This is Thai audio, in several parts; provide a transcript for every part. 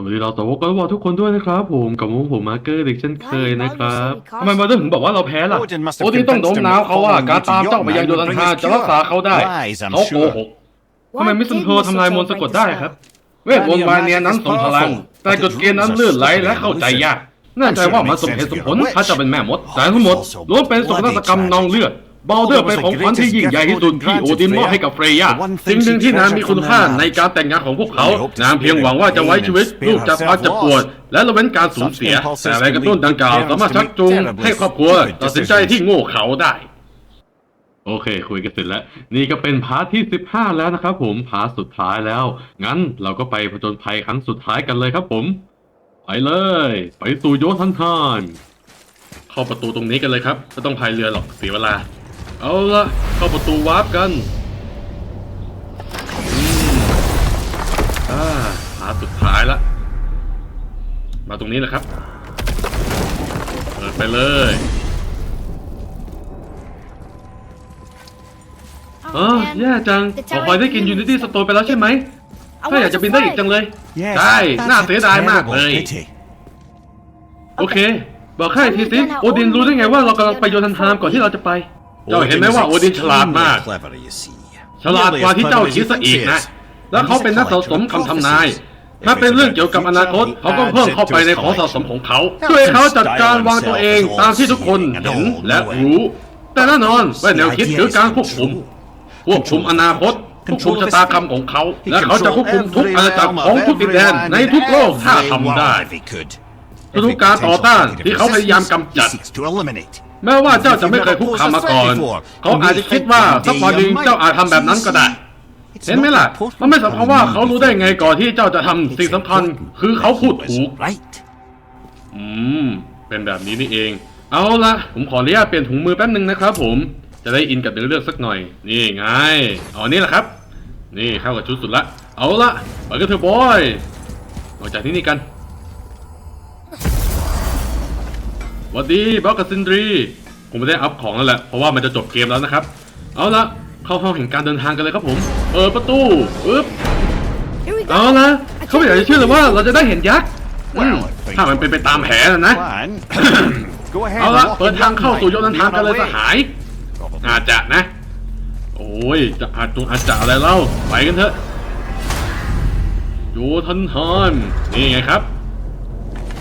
สวัสดีเราสาวกก็บอกทุกคนด้วยนะครับผมกับผมผมมาร์เกอร์เด็กเช่นเคยนะครับทำไมมาเดอร์ถึงบอกว่าเราแพ้ล่ะ Odin must โอ have ดินต้องโน้ม convinced him น้าว that เขาว่า following การ you to ตามเจ้าไปยัง Jotland โย would ธัน bring ทา us จะรักษา cure. เขาได้ Lies, I'm เขาโก sure. หกทำไมมิสซันโททำลายมนต์สะกดได้ครับ เวทมนต์วาเนียนั้นทรงพลัง แต่กฎเกณฑ์นั้นลื่นไหลและเข้าใจยากน่าใจว่ามันสมเหตุสมผลถ้าจะเป็นแม่มดแต่ทั้งหมดล้วนเป็นโศกนาฏกรรมนองเลือด บาลเดอร์เป็นของขวัญที่ยิ่งใหญ่ที่สุดที่โอดินมอบให้กับเฟรย่าสิ่งหนึ่งที่นางมีคุณค่าในการแต่งงานของพวกเขา นางเพียงหวังว่าจะไว้ชีวิตลูกจากความเจ็บปวด และละเว้นการสูญเสีย แต่แรงกระตุ้นดังกล่าวสามารถชักจูงให้ครอบครัวตัดสินใจที่โง่เขลาได้โอเค คุยกันเสร็จแล้ว นี่ก็เป็นพาร์ทที่ 15 แล้วนะครับผมพาร์ทสุดท้ายแล้ว งั้นเราก็ไปผจญภัยครั้งสุดท้ายกันเลยครับผม ไปเลย ไปสู่โยธันทานเข้าประตูตรงนี้กันเลยครับไม่ต้องพายเรือหรอกเสียเวลา เอาละเข้าประตูวาร์ปกันอืมอ่าพาร์ทสุดท้ายละ มาตรงนี้นะครับ เปิดไปเลยเออแย่จังขอคอยได้กินยูนิตี้สโตนไปแล้วใช่ไหมถ้าอยากจะบินได้อีกจังเลย Yes, ใช่ that's น่า a เสียดายมาก terrible เลย pity. โอเค บอกให้ทีสิ โอดินรู้ได้ไงว่าเรากำลังไปโยธันทามก่อนที่เราจะไป เจ้าเห็นไหมว่าโอดินฉลาดมาก Clever, you see. ฉลาดกว่าที่เจ้าคิดซะอีกนะ แล้วเขาเป็นนักสะสมคำทำนาย ถ้าเป็นเรื่องเกี่ยวกับอนาคต เขาก็เพิ่มเข้าไปในของสะสมของเขาช่วยเขาจัดการวางตัวเองตามที่ทุกคนเห็นและรู้ แต่แน่นอนว่าแนวคิดคือการควบคุม ควบคุมอนาคตควบคุมชะตากรรมของเขา และเขาจะควบคุมทุกอาณาจักรของทุกดินแดนในทุกโลกถ้าทำได้ทุกการต่อต้านที่เขาพยายามกำจัด แม้ว่าเจ้าจะไม่เคยคุกคามมาก่อน เขาอาจจะคิดว่าสักวันหนึ่งเจ้าอาจทำแบบนั้นก็ได้ เห็นไหมล่ะ มันไม่สำคัญว่าเขารู้ได้ไงก่อนที่เจ้าจะทำสิ่งสำคัญ คือเขาพูดถูก อืม เป็นแบบนี้นี่เอง เอาละผมขออนุญาตเปลี่ยนถุงมือแป๊บนึงนะครับผม จะได้อินกับเนื้อเรื่องสักหน่อย นี่ไงเอาอันนี้แหละครับ นี่เข้ากับชุดสุดละ เอาละไปกันเถอะบอยออกจากที่นี่กัน วัสดีบล็อกกับซินดรี ผมไม่ได้อัพของแล้วแหละ เพราะว่ามันจะจบเกมแล้วนะครับ เอาละเข้าห้องแห่งการเดินทางกันเลยครับผม เปิดประตูปึ๊บ Here we เอา go. ละเขาไม่อยากจะเชื่อเลยว่าเราจะได้เห็นยักษ์อืมถ้ามันเป็นไปตามแผนนะนะ Plan. Go ahead. เอาละ and walk เปิด in ทางเข้าสู่โยนันทานกันเลย Be ส on our หาย อาจจะนะ โอ้ยจะอาจจงอาจจะอะไรเล่า ไปกันเถอะโยทันทานนี่ไงครับ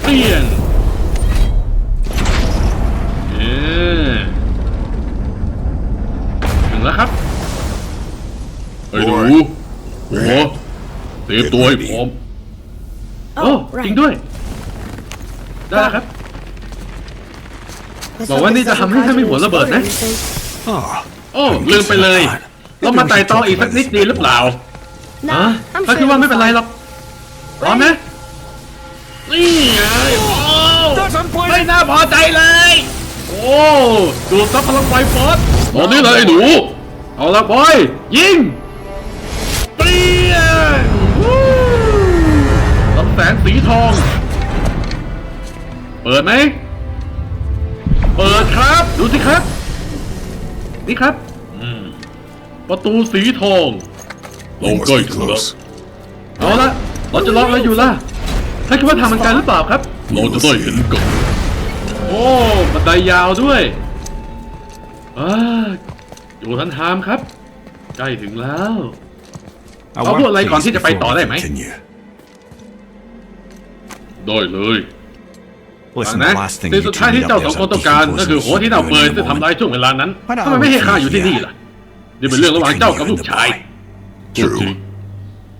เปลี่ยน เตรียมตัวให้พร้อม โอ้ Oh, จริง right. ด้วย ได้แล้วครับ Let's บอก hope ว่า this นี่จะ doesn't ทำให้ cause ท่านไม่ an หัวระเบิดนะ explosion. โอ้ ลืมไปเลย เรามาไต่ตองอีกสักนิดดีหรือเปล่า Nah, ฮะ I'm ถ้า sure คิดว่า it'll ไม่เป็นไร be หรอกพร้อมไหมนี่ไงโอ้ไม่น่าพอใจเลย โอ้ดูดซับพลังไฟฟอสตอนนี้เลยไอ้หนู เอาละบอย ยิง แสงสีทอง เปิดไหม เปิดครับ ดูสิครับ นี่ครับ ประตูสีทองเราใกล้ถึงแล้วเอาละเราจะรออะไรอยู่ล่ะถ้าคิดว่าทางมันไกลหรือเปล่าครับ เราจะได้เห็นกันโอ้บันไดยาวด้วยอาอยู่ทันทามครับ ใกล้ถึงแล้ว I เอาพูดอะไร want ก่อน peace ที่จะไปต่อ before ได้ we ไหม continue. ได้เลย Listen, ฟัง the นะ last thing สิ่ง you สุดท้าย two ที่ need เจ้า up สอง there คน is ต้องการ decomposers ก็คือหัวที่เน่าเปื่อยที่ทำลายช่วงเวลานั้นทำไมไม่ให้ข้าอยู่ที่นี่ล่ะนี่เป็นเรื่องระหว่างเจ้ากับลูกชาย True.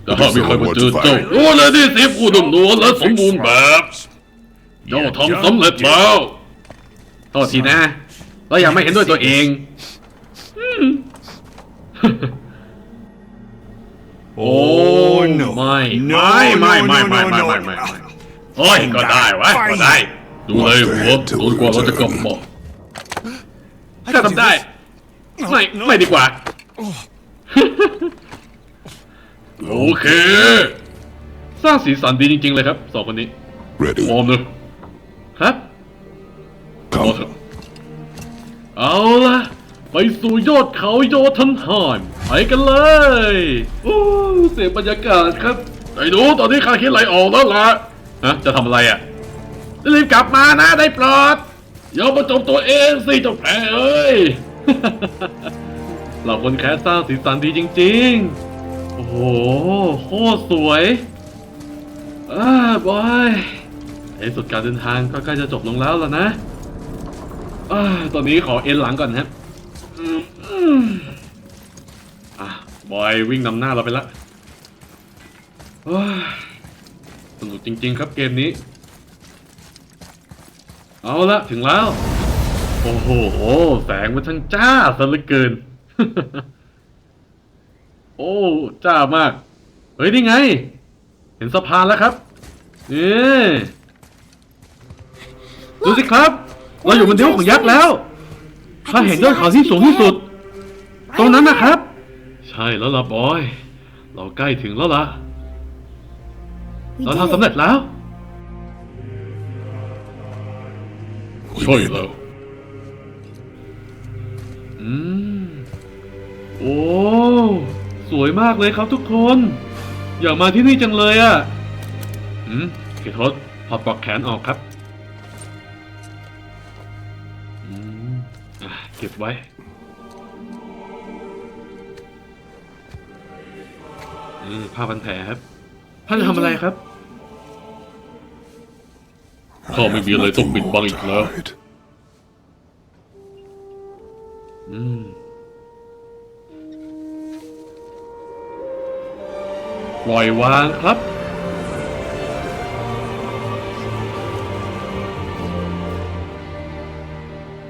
แต่ถ้ามีใครมาเจอเจ้าโอ้เลยที่สิบผู้นุ่มนวลและสมบูรณ์แบบเจ้าทำสำเร็จแล้วโทษทีนะ เรายังไม่เห็นด้วยตัวเองอืม โอ้ Oh, no. ไม่ No, ไม่ไม่ no, ไม่ no, ไม่ no, ไม่ no, ไม่ no. ไม่ โอ้ยก็ได้วะก็ได้ ดูเลยหัวจนกว่าเราจะกลับบอกถ้าทำได้ ไม่ไม่ดีกว่า โอเค สร้างสีสันดีจริง ๆ เลยครับสองคนนี้ Ready. พร้อมเลยครับเอาเถ Come. อะเอาละไปสู่ยอดเขาโยทันหานไปกันเลยโอ้เสียบรรยากาศครับไอ้หนูตอนนี้ข้าคิดอะไรออกแล้วล่ะ ฮะจะทำอะไรอะรีบกลับมานะได้ปลอดอย่ามาจมตัวเองสิเจ้าแพ้เอ้ยเราคนแคสสร้างสีสันดีจริงๆ โอ้โห โคตรสวยอ่าบอยในสุดการเดินทางก็ใกล้จะจบลงแล้วล่ะนะอาตอนนี้ขอเอ็นหลังก่อนครับอะบอยวิ่งนำหน้าเราไปละ สนุกจริง ๆ ครับเกมนี้ เอาละถึงแล้ว โอ้โห แสงมันช่างจ้าซะเหลือเกิน โอ้จ้ามาก เฮ้ย นี่ไง เห็นสะพานแล้วครับนี่ดูสิครับ เราอยู่บนเดียวของยักษ์แล้วข้าเห็นยอดเขาที่สูงที่สุด ตรงนั้นนะครับ ใช่แล้วล่ะบอย เราใกล้ถึงแล้วล่ะ We เรา did ทำสำ it. เร็จแล้วใช่แล้วอืม โอ้ สวยมากเลยครับทุกคน อยากมาที่นี่จังเลยอะ่ะ อืมเคทศถอดปลอกแขนออกครับ อืมอะเก็บไว้นี่ผ้าพันแผลครับ ท่านจะทำอะไรครับ ข้าไม่มีอะไรต้องปิดบังอีกแล้ว Hide. อืม ปล่อยวางครับ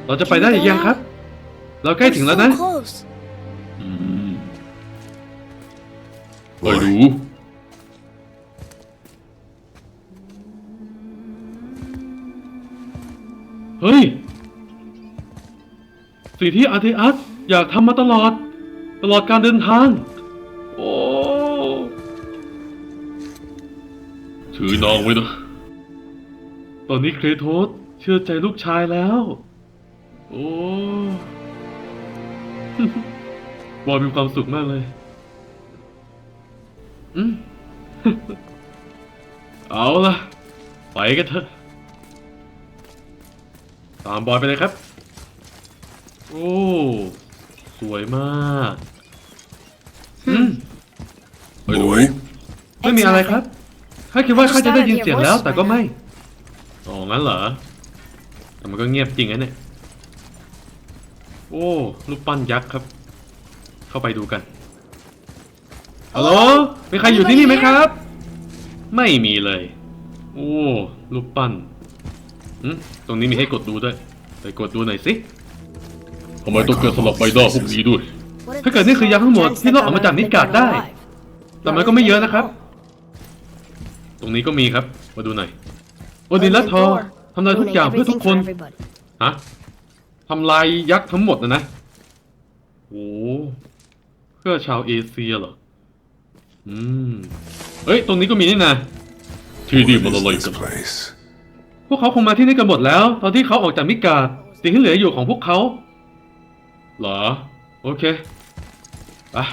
เราจะไปได้หรือยังครับ เราใกล้ We're ถึงแล้ว so นะ close. อืมไม่รู้ เฮ้ย สิ่งที่อาร์เทอัสอยากทำมาตลอด ตลอดการเดินทาง โอ้ถือนางไว้นะ ตอนนี้เครโทสเชื่อใจลูกชายแล้ว โอ้บอยมีความสุขมากเลย อืม เอาล่ะ ไปกันเถอะ ตามบอยไปเลยครับ โอ้ สวยมากอืมไปดู Boy, ไม่มีอะไรครับข้าคิดว่าข้าจะได้ยินเสียงแล้ว แต่ก็ไม่อ๋องั้นเหรอ แต่มันก็เงียบจริงนะเนี่ย โอ้รูปปั้นยักษ์ครับ เข้าไปดูกันฮัลโหลมีใครอยู่ที่นี่ไหมครับ ไม่มีเลย โอ้รูปปั้น อืมตรงนี้มีให้กดดูด้วย ไปกดดูหน่อยสิทำไมต้องเกิดสลับใบหน้าพวกนี้ด้วย ถ้าเกิดนี่คือยักษ์ทั้งหมดที่รอดออกมาจากนิดการ์ดได้ แต่มันก็ไม่เยอะนะครับ ตรงนี้ก็มีครับ มาดูหน่อยโอดินและทอทำลายทุกอย่างเพื่อทุกคน ฮะทำลายยักษ์ทั้งหมดนะนะโอ้เพื่อชาวเอเชียเหรอ อืม เฮ้ย ตรงนี้ก็มีนี่นะที่นี่มันอะไรกัน พวกเขาคงมาที่นี่กันหมดแล้ว ตอนที่เขาออกจากมิกาดสิ่งที่เหลืออยู่ของพวกเขาเหรอ โอเคอะ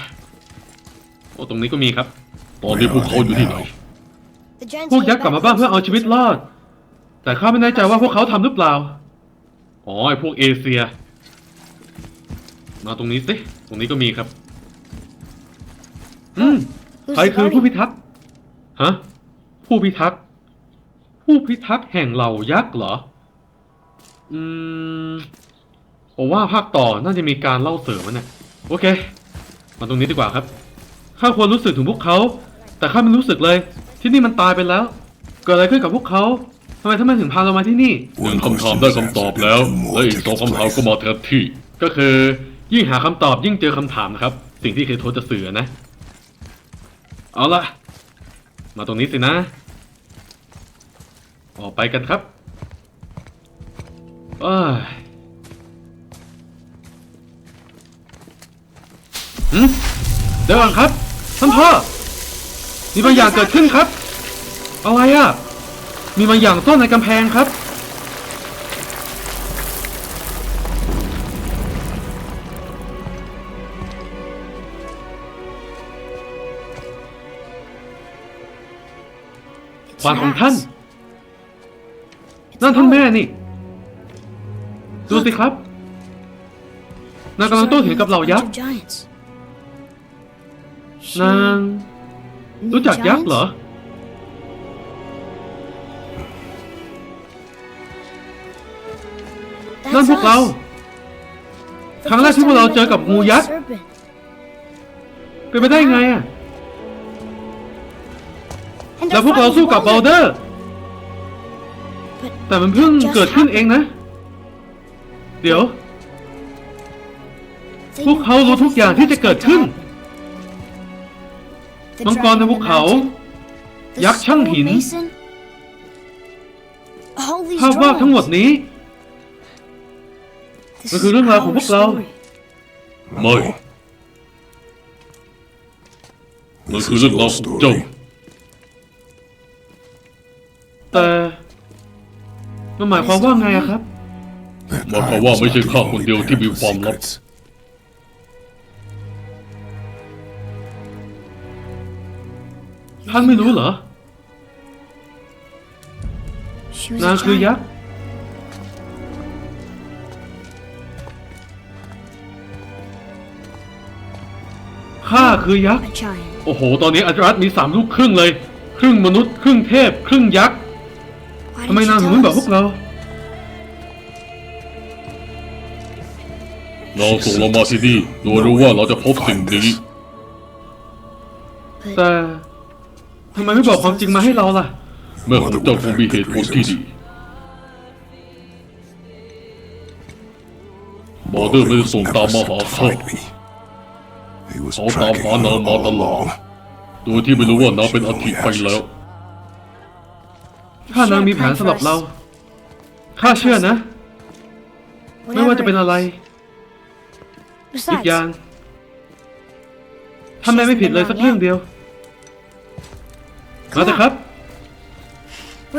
โอ้ตรงนี้ก็มีครับ ตอนนี้พวกเขาอยู่ที่ไหน พวกยักษ์กลับมาบ้านเพื่อเอาชีวิตรอด แต่ข้าไม่แน่ใจว่าพวกเขาทำหรือเปล่า อ๋อไอพวกเอเชีย มาตรงนี้สิ ตรงนี้ก็มีครับ อืม ใครคือผู้พิทักษ์ ฮะ ผู้พิทักษ์ ผู้พิทักษ์แห่งเหล่ายักษ์เหรอ อืม ผมว่าภาคต่อน่าจะมีการเล่าเสริมมันเนี่ยโอเค มาตรงนี้ดีกว่าครับ ข้าควรรู้สึกถึงพวกเขา แต่ข้าไม่รู้สึกเลย ที่นี่มันตายไปแล้ว เกิดอะไรขึ้นกับพวกเขาทำไมท่านไม่ถึงพาเรามาที่นี่หนึ่งคำถามได้คำตอบแล้วและอีกสองคำถามก็มาแทนที่ ก็คือ ยิ่งหาคำตอบยิ่งเจอคำถามนะครับ สิ่งที่เคยโทษจะสื่อนะ เอาละมาตรงนี้สินะ ออกไปกันครับเอ้ยหืมเดี๋ยวก่อนครับ ท่านพ่อ มีบางอย่างเกิดขึ้นครับ อะไรอะ มีบางอย่างซ่อนในกำแพงครับขวานของท่าน นั่นท่านแม่นี่ ดูสิครับนางกำลังโต้เถียงกับเหล่ายักษ์นางรู้จักยักษ์เหรอ นั่นพวกเรา ครั้งแรกที่พวกเราเจอกับงูยักษ์เป็นไปได้ไงอะแล้วพวกเราสู้กับเบลเดอร์ แต่มันเพิ่งเกิดขึ้นเองนะ เดี๋ยวพวกเขารู้ทุกอย่างที่จะเกิดขึ้นมังกรในภูเขายักษ์ช่างหินภาพวาดทั้งหมดนี้มันคือเรื่องราวของพวกเราไม่มันคือเรื่องราวของเจ้า แต่ มันหมายความว่าไงอะครับ หมายความว่าไม่ใช่ข้าคนเดียวที่มีความลับ ท่านไม่รู้เหรอนางคือยักษ์ ข้าคือยักษ์โอ้โห ตอนนี้อัจรัตมีสามลูกครึ่งเลย ครึ่งมนุษย์ ครึ่งเทพ ครึ่งยักษ์ ทำไมนางถึงไม่บอกพวกเรา เราส่งเรามาที่นี่โดยรู้ว่าเราจะพบสิ่งนี้แต่ทำไมไม่บอกความจริงมาให้เราล่ะแม่ของเจ้าคงมีเหตุผลที่ดีบอร์เดอร์ไม่ได้ส่งตามมาหาข้าเขาตามหานางมาตลอดโดยที่ไม่รู้ว่านางเป็นอธิไปแล้ว ถ้านางมีแผนสำหรับเรา ข้าเชื่อนะ ไม่ว่าจะเป็นอะไร อีกอย่างทำไมไม่ผิดเลยสักเรื่องเดียวมาเถอะครับ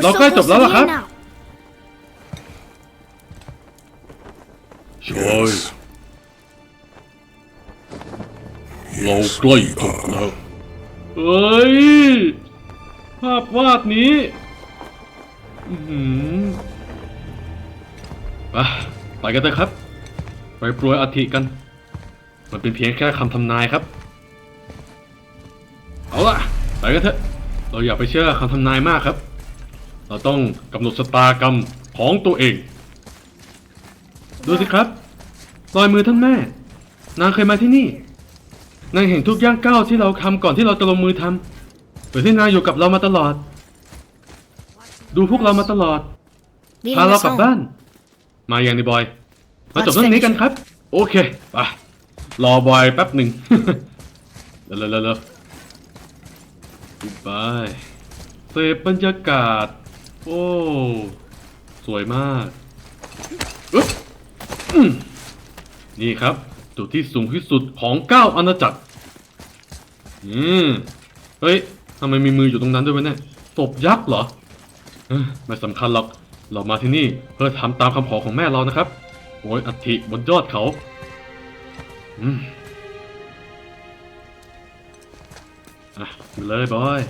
เราใกล้จบแล้วล่ะครับ ใช่เราใกล้จบแล้วเอ้ย ภาพวาดนี้ อือหือไปไปกันเถอะครับ ไปโปรยอัฐิกัน มันเป็นเพียงแค่คำทำนายครับ เอาล่ะ ไปกันเถอะ เราอย่าไปเชื่อคำทำนายมากครับ เราต้องกำหนดชะตากรรมของตัวเอง ดูสิครับ รอยมือท่านแม่ นางเคยมาที่นี่ นางเห็นทุกย่างก้าวที่เราทำก่อนที่เราจะลงมือทำหรือที่นางอยู่กับเรามาตลอด ดูพวกเรามาตลอด พาเรากลับบ้าน มาอย่างนี้บอย มาจบเรื่องนี้กันครับ โอเคไปรอบอยแป๊บหนึ่งเร็วเร็วเร็วเร็วไปเสพบรรยากาศ โอ้ สวยมากอึ๊บอืมนี่ครับ จุดที่สูงที่สุดของเก้าอาณาจักร อืม เฮ้ยทำไมมีมืออยู่ตรงนั้นด้วยวะเนี่ยศพยักษ์เหรอเอ้ย ไม่สำคัญหรอก เรามาที่นี่เพื่อทำตามคำขอของแม่เรานะครับโอยอัฐิบนยอดเขาอืมอะมาเลยบอย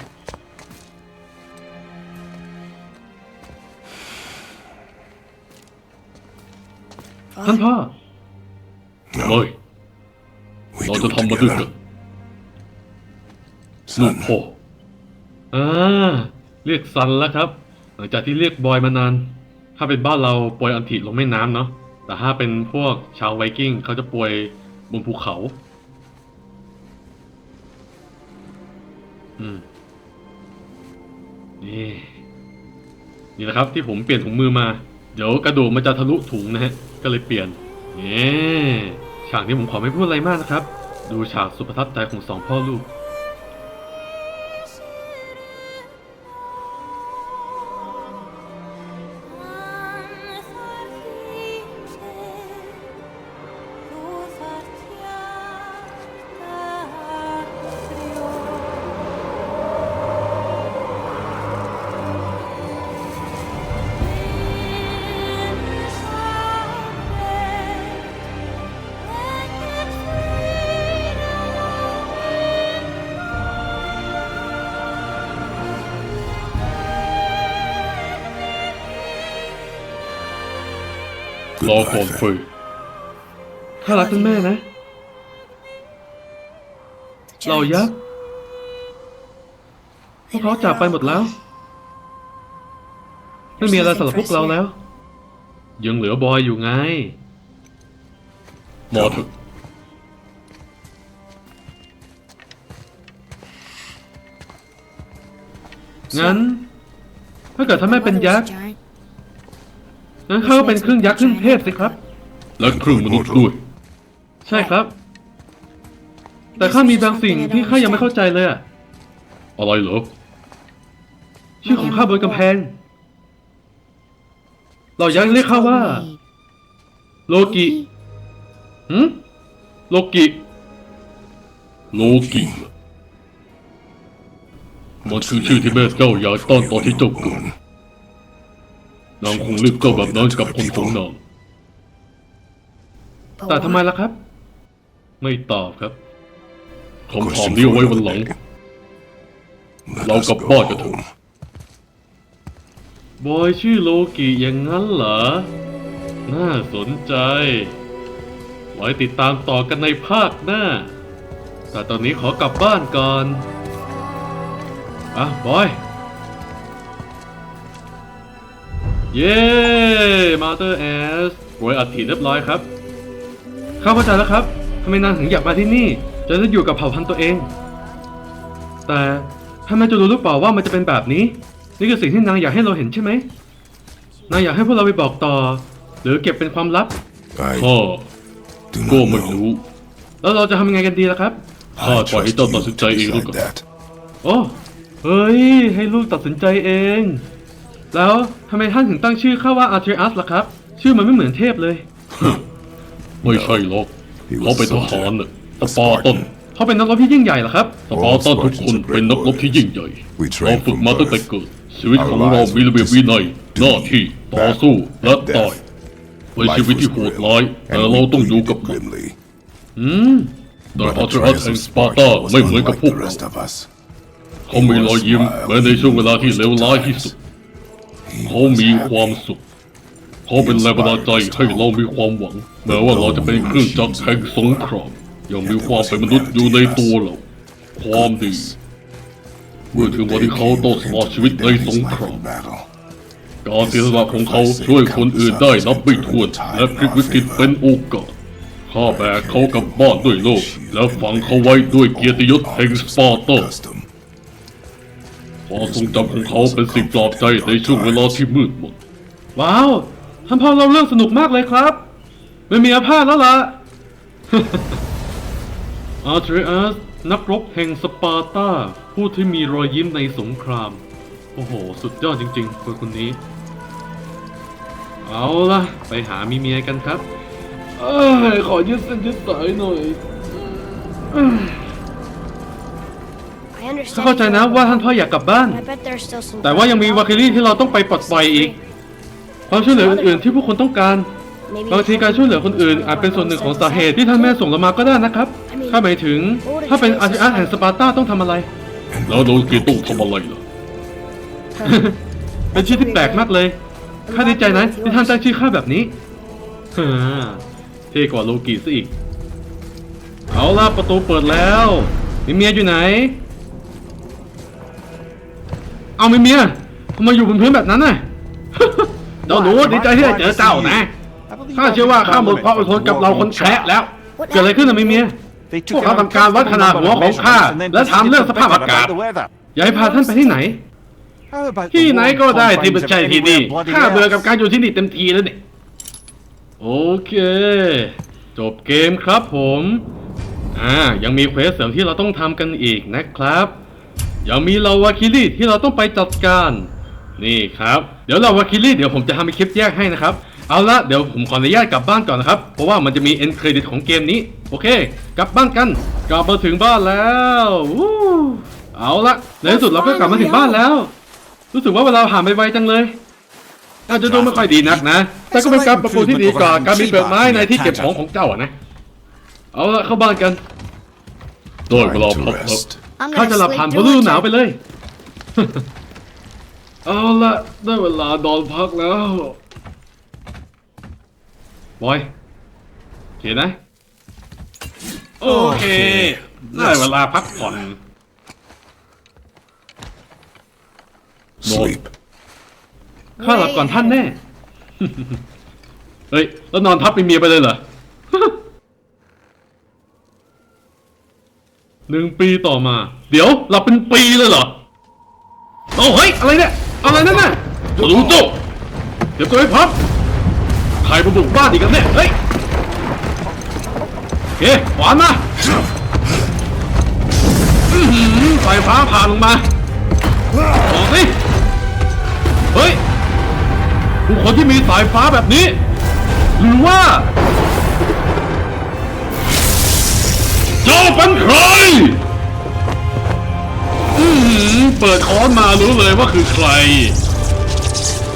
ท่านพ่อไม่เราจะทำมาด้วยกันลูกพ่ออ่าเรียกซันแล้วครับ หลังจากที่เรียกบอยมานาน ถ้าเป็นบ้านเราปล่อยอันถิลงแม่น้ำเนาะ แต่ถ้าเป็นพวกชาวไวกิ้งเขาจะปล่อยบนภูเขา อืม นี่ นี่แหละครับที่ผมเปลี่ยนถุงมือมา เดี๋ยวกระดูกมันจะทะลุถุงนะฮะ ก็เลยเปลี่ยนนี่ฉากนี้ผมขอไม่พูดอะไรมากนะครับ ดูฉากสุดประทับใจของสองพ่อลูก รอก่อนเฟยข้ารักท่านแม่นะเรายักษ์พวกเขาจากไปหมดแล้ว ไม่มีอะไรสำหรับพวกเราแล้ว ยังเหลือบอยอยู่ไงมาเถอะงั้น ถ้าเกิดท่านแม่เป็นยักษ์ งั้นข้าก็เป็นครึ่งยักษ์ครึ่งเทพสิครับ และครึ่งมนุษย์ด้วย ใช่ครับ แต่ข้ามีบางสิ่งที่ข้ายังไม่เข้าใจเลยอะอะไรเหรอ ชื่อของข้าบนกำแพง เรายักษ์เรียกข้าว่า โลกิหืมโลกิโลกิมันคือชื่อที่แม่เจ้าอยากต้อนตอนที่เจ้าเกิด นางคงรียกเจ้าแบบนั้นกับคนของนางแต่ทำไมล่ะครับ ไม่ตอบครับคำถามนี้เอาไว้วันหลัง เรากลับบ้านกันเถอะบอยชื่อโลกิอย่างนั้นเหรอ น่าสนใจ ไว้ติดตามต่อกันในภาคหน้า แต่ตอนนี้ขอกลับบ้านก่อน อะ บอย เย้มาเตอร์แอสโวยอัดถีเรียบร้อยครับเข้าใจแล้วครับทำไมนางถึงอยากมาที่นี่ จะได้อยู่กับเผ่าพันธุ์ตัวเอง แต่ท่านแม่จะรู้หรือเปล่าว่ามันจะเป็นแบบนี้ นี่คือสิ่งที่นางอยากให้เราเห็นใช่ไหมนางอยากให้พวกเราไปบอกต่อ หรือเก็บเป็นความลับ I ข้า do ก็ not ไม่ know. รู้ แล้วเราจะทำยังไงกันดีล่ะครับ ข้า I ปล่อยให้ trust เจ้า you ตัดสินใจ to เองแล้ว decide กัน that. โอ้ เฮ้ย ให้ลูกตัดสินใจเอง แล้วทำไมท่านถึงตั้งชื่อข้าว่าอาร์เทอัสล่ะครับ ชื่อมันไม่เหมือนเทพเลย ไม่ใช่หรอกเขาเป็นทหารน่ะสปาร์ตันเขาเป็นนักรบที่ยิ่งใหญ่เหรอครับสปาร์ตันทุกคนเป็นนักรบที่ยิ่งใหญ่ We เรา train ฝึก from มาตั้งแต่ birth. เกิดชีวิตของเรามีระเบียบวินัยหน้าที่ต่อสู้และตายเป็นชีวิตที่โหดร้ายแต่เราต้องอยู่กับมัน grimly. อืมแต่อาร์เทอัสแห่งสปาร์ตาไม่เหมือนกับพวก the เรา rest of us. เขามีรอยยิ้มแม้ในช่วงเวลาที่เลวร้ายที่สุด เขามีความสุขเขาเป็นแรงบันดาลใจให้เรามีความหวังแม้ว่าเราจะเป็นเครื่องจักรแห่งสงครามยังมีความเป็นมนุษย์อยู่ในตัวเรา ความดี เมื่อถึงวันที่เขาต้องสละชีวิตในสงครามการเสียสละของเขาช่วยคนอื่นได้นับไม่ถ้วนและพลิกวิกฤตเป็นโอกาสข้าแบกเขากลับบ้านด้วยโลก และฝังเขาไว้ด้วยเกียรติยศแห่งสปาร์ตา ความทรงจำของเขาเป็นสิ่งปลอบใจในช่วงเวลาที่มืดมนว้าวท่านพ่อเราเรื่องสนุกมากเลยครับ ไม่มีอาพาธแล้วล่ะ อาร์เทอัสนักรบแห่งสปาร์ตา ผู้ที่มีรอยยิ้มในสงคราม โอ้โห สุดยอดจริงๆคนคนนี้ เอาล่ะ ไปหามีเมียกันครับ เอ้ยขอยืดเส้นยืดสายหน่อย ข้าเข้าใจนะว่าท่านพ่ออยากกลับบ้าน แต่ว่ายังมีวาคิลี่ที่เราต้องไปปลดปล่อยอีกความช่วยเหลืออื่นๆที่ผู้คนต้องการ บางทีการช่วยเหลือคนอื่นอาจเป็นส่วนหนึ่งของสาเหตุที่ท่านแม่ส่งเรามาก็ได้นะครับถ้าหมายถึงถ้าเป็นอาชีอาแห่งสปาร์ตาต้องทำอะไร แล้วโลกีต้องทำอะไรล่ะเป็นชื่อที่แปลกมากเลยข้าดีใจนะที่ท่านตั้งชื่อข้าแบบนี้ฮ่าเท่กว่าโลกิซะอีก เอาล่ะประตูเปิดแล้วมีเมียอยู่ไหน เอามีเมียทำไมอยู่บนพื้นแบบนั้นน่ะ เจ้าหนูดีใจที่ได้เจอเจ้านะ ข้าเชื่อว่าข้าหมดความอดทนกับเราคนแคะแล้ว เกิดอะไรขึ้นนะมีเมีย พวกเขาทำการวัดขนาดหัวของข้าและถามเรื่องสภาพอากาศ อย่าให้พาท่านไปที่ไหน ที่ไหนก็ได้ที่ไม่ใช่ที่นี่ข้าเบื่อกับการอยู่ที่นี่เต็มทีแล้วเนี่ยโอเค จบเกมครับผม อ่า ยังมีเควสเสริมที่เราต้องทำกันอีกนะครับ ยังมีลาวาคิลี่ที่เราต้องไปจัดการ นี่ครับ เดี๋ยวลาวาคิลี่เดี๋ยวผมจะทำเป็นคลิปแยกให้นะครับ เอาละเดี๋ยวผมขออนุญาตกลับบ้านก่อนนะครับ เพราะว่ามันจะมีเอ็นเครดิตของเกมนี้ โอเค กลับบ้านกัน กลับมาถึงบ้านแล้ววู้เอาละในที่สุดเราก็กลับมาถึงบ้านแล้ว รู้สึกว่าเวลาผ่านไปไวจังเลยอาจจะดูไม่ค่อยดีนักนะ แต่ก็เป็นการปรับปรุงที่ดีกว่าการมีเปลือกไม้ในที่เก็บของของเจ้าอะนะ เอาละเข้าบ้านกันได้เวลาพั to กแล้ว rest. ข้าจะหลับผ่านพฤดูหนาวไปเลย เอาละได้เวลานอนพักแล้วบอยโอเคนะ โอเค ได้เวลาพักผ่อน Sleep. ข้าหลับก่อนท่านแน่ เฮ้ย แล้วนอนทับเป็นเมียไปเลยเหรอ หนึ่งปีต่อมา เดี๋ยวหลับเป็นปีเลยเหรอโอ้เฮ้ย อะไรเนี่ย อะไรนั่นน่ะรู้โจเดี๋ยวตัวให้พับใครมาบุกบ้านอีกกันเนี่ย เฮ้ยโอเคขวานมาอื้อหือไฟฟ้าผ่านลงมาออกสิเฮ้ยผู้คนที่มีสายฟ้าแบบนี้ หรือว่า เจ้าเป็นใคร อืมเปิดค้อนมารู้เลยว่าคือใคร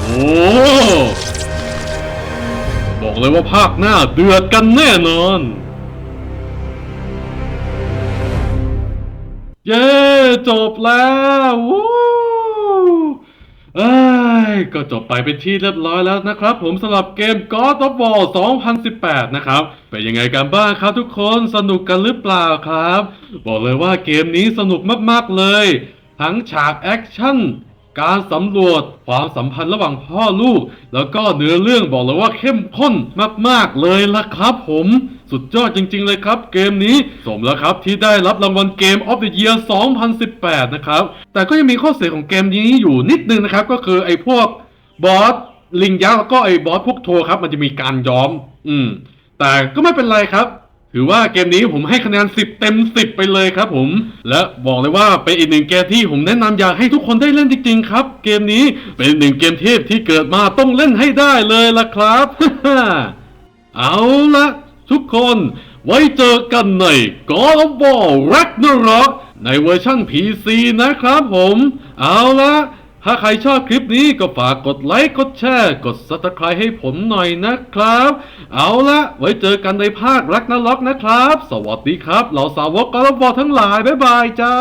โอ้ บอกเลยว่าภาคหน้าเดือดกันแน่นอน เย้ จบแล้ว เอ้ยก็จบไปเป็นที่เรียบร้อยแล้วนะครับผมสำหรับเกม God of War 2018 นะครับ เป็นยังไงกันบ้างครับทุกคนสนุกกันหรือเปล่าครับ บอกเลยว่าเกมนี้สนุกมากๆเลย ทั้งฉากแอคชั่น การสำรวจความสัมพันธ์ระหว่างพ่อลูก แล้วก็เนื้อเรื่องบอกเลยว่าเข้มข้นมากๆเลยละครับผม สุดยอดจริง ๆ เลยครับ เกมนี้สมแล้วครับที่ได้รับรางวัลเกม of the Year 2018 นะครับ แต่ก็ยังมีข้อเสียของเกมนี้อยู่นิดนึงนะครับ ก็คือไอ้พวกบอสลิงยักษ์แล้วก็ไอ้บอสพวกโทครับ มันจะมีการย้อม อืม แต่ก็ไม่เป็นไรครับ ถือว่าเกมนี้ผมให้คะแนน 10 เต็ม 10 ไปเลยครับผม และบอกเลยว่าเป็นอีกหนึ่งเกมที่ผมแนะนำอยากให้ทุกคนได้เล่นจริง ๆ ครับ เกมนี้เป็นหนึ่งเกมเทพที่เกิดมาต้องเล่นให้ได้เลยล่ะครับ เอาละ ทุกคนไว้เจอกันใน God of War Ragnarok ในเวอร์ชั่น PC นะครับผม เอาละถ้าใครชอบคลิปนี้ก็ฝากกดไลค์ กดแชร์ กด Subscribe ให้ผมหน่อยนะครับ เอาละไว้เจอกันในภาครักนรกนะครับ สวัสดีครับเหล่าสาวก God of War ทั้งหลาย บ๊ายบายจ้า